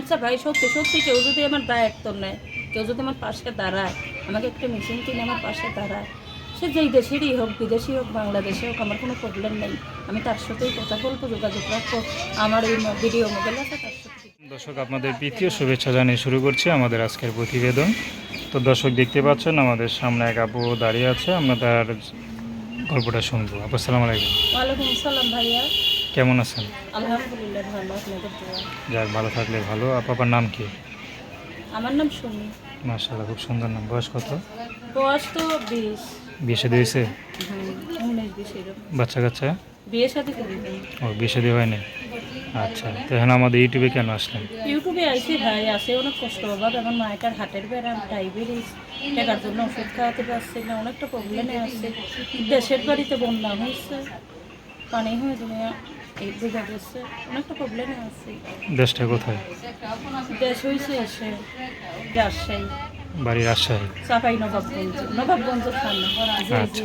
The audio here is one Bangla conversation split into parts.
আচ্ছা ভাই সত্যি সত্যি কেউ যদি আমার দায়িত্ব নেয় কেউ যদি আমার পাশে দাঁড়ায় আমাকে একটা মেশিন কিনে আমার পাশে দাঁড়ায় সে যেই দেশেরই হোক বিদেশি হোক বাংলাদেশে হোক আমার কোনো প্রবলেম নেই। আমি তার সাথেই কথা বলব যোগাযোগ রাখব। আমার এই ভিডিও মোবাইল আছে তার সাথে দর্শক আপনাদের প্রীতীয় শুভেচ্ছা জানিয়ে শুরু করছি আমাদের আজকের প্রতিবেদন। তো দর্শক দেখতে পাচ্ছেন আমাদের সামনে এক আপু দাঁড়িয়ে আছে। আমরা তার গল্পটা শুনব। আপু আসসালামু আলাইকুম। ওয়ালাইকুম আসসালাম ভাইয়া। কেমন আছেন? আলহামদুলিল্লাহ ভালো আপনাদের যাক ভালো থাকলে ভালো। আপার নাম কি? আমার নাম সুমি। মার্শাল্লাহ খুব সুন্দর নাম। বয়স কত? বয়স তো বিশ। বিয়ে শাদী হয়েছে? এরকম। বাচ্চা কাচ্চা? বিয়ে সাথে করি ও বিয়ে শাদী হয়নি? আচ্ছা তো এখন আমাদের ইউটিউবে কেন আসলেন? ইউটিউবে আইসি ভাই আছে অনেক কষ্ট অভাব। এবং মায়ের হার্টের ব্যায়াম ডায়াবেটিস টাকার জন্য ওষুধ খাওয়াতে পারছি না অনেকটা প্রবলেমে আছে। দেশের বাড়িতে বন্যা হয়েছে পানি হয়ে দুনিয়া এই অনেকটা প্রবলেমে আছে। দেশটা কোথায়? দেশ হয়েছে এসে রাজশাহী। বাড়ি রাজশাহী। চাপাই নবাবগঞ্জ জি।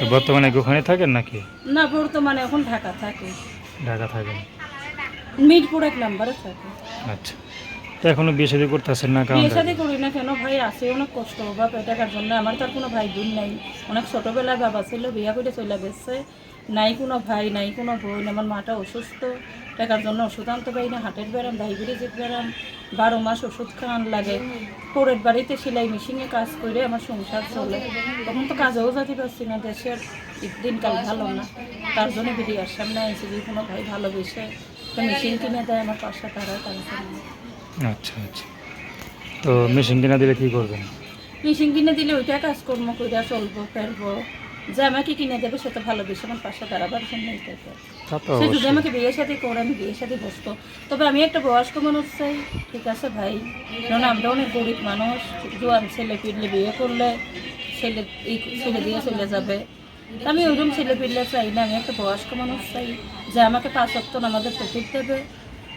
তো বর্তমানে ওখানে থাকেন নাকি? না বর্তমানে এখন ঢাকা থাকে। ঢাকা থাকেন। মিরপুর এক নাম্বারে থাকে। আচ্ছা। তো এখনও বিয়ে শাদী করতেছেন না কারণ বিয়ে শাদী করি না কেন? ভাই আছে অনেক কষ্ট অভাব টাকার জন্য। আমার তার কোনো ভাই বোন নাই। অনেক ছোটবেলায় বাবা ছিল বিয়া করে চলে গেছে। নাই কোনো ভাই নাই কোনো বোন আমার মাটা অসুস্থ টাকার জন্য ওষুধ আনতে পারি না হাটের ব্যায়াম ডায়াবেটিসের ব্যায়াম বারো মাস ওষুধ খাওয়ান লাগে। পরের বাড়িতে সেলাই মেশিনে কাজ করে আমার সংসার চলে। তখন তো কাজেও যেতে পারছি না দেশের দিনকাল ভালো না। তার জন্য বেরিয়ে আসলাম না এসে যদি কোনো ভাই ভালোবেসে একটা মেশিন কিনে দেয় আমার পাশে তারা তার জন্য। আচ্ছা আচ্ছা। তো মেশিন কিনে দিলে কি করবেন? মেশিন কিনে দিলে ওইটা কাজকর্ম করে চলবো ফেরবো যে আমাকে কিনে দেবে সে তো ভালোবেসে আমার পাশে দাঁড়াবার জন্য সে যদি আমাকে বিয়ে সাথে করে আমি বিয়ে সাথে বসতো তবে আমি একটা বয়স্ক মানুষ চাই ঠিক আছে ভাই? কারণ আমরা অনেক গরিব মানুষ জোয়ান ছেলে পিড়লে বিয়ে করলে ছেলে এই ছেলে দিয়ে চলে যাবে। আমি ছেলে পিড়লে চাই না আমি একটা বয়স্ক মানুষ চাই যে আমাকে পাঁচ অক্টন আমাদের প্রতীক দেবে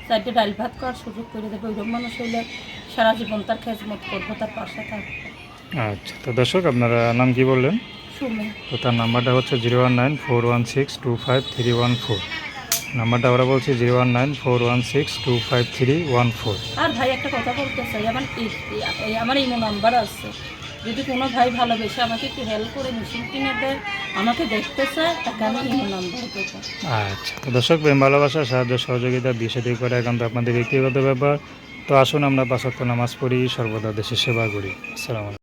চারটে ডাল ভাত করার সুযোগ করে দেবে ওইরকম মানুষ হইলে সারা জীবন তার খেজমত করব তার পাশে থাকব। আচ্ছা তো দর্শক আপনারা নাম কি বললেন? তো তার নাম্বারটা হচ্ছে zero one nine four one six two five three one four. নাম্বারটা আমরা বলছি zero one nine four one six two five three one four. আর ভাই একটা কথা বলতে চাই আমার এই- আমার ইমো নাম্বার আছে। যদি কোনো ভাই ভালোবেসে আমাকে একটু হেল্প করে মেশিন কিনে দেয় আমাকে দেখতে চায় তাকে আমি ইমো নাম্বার দেবো আচ্ছা তো দর্শক প্রেম ভালোবাসা সাহায্য সহযোগিতা বিয়ে সাথী করে একান্ত আপনাদের ব্যক্তিগত ব্যাপার। তো আসুন আমরা পাঁচক্ত নামাজ পড়ি সর্বদা দেশের সেবা করি। আসসালামু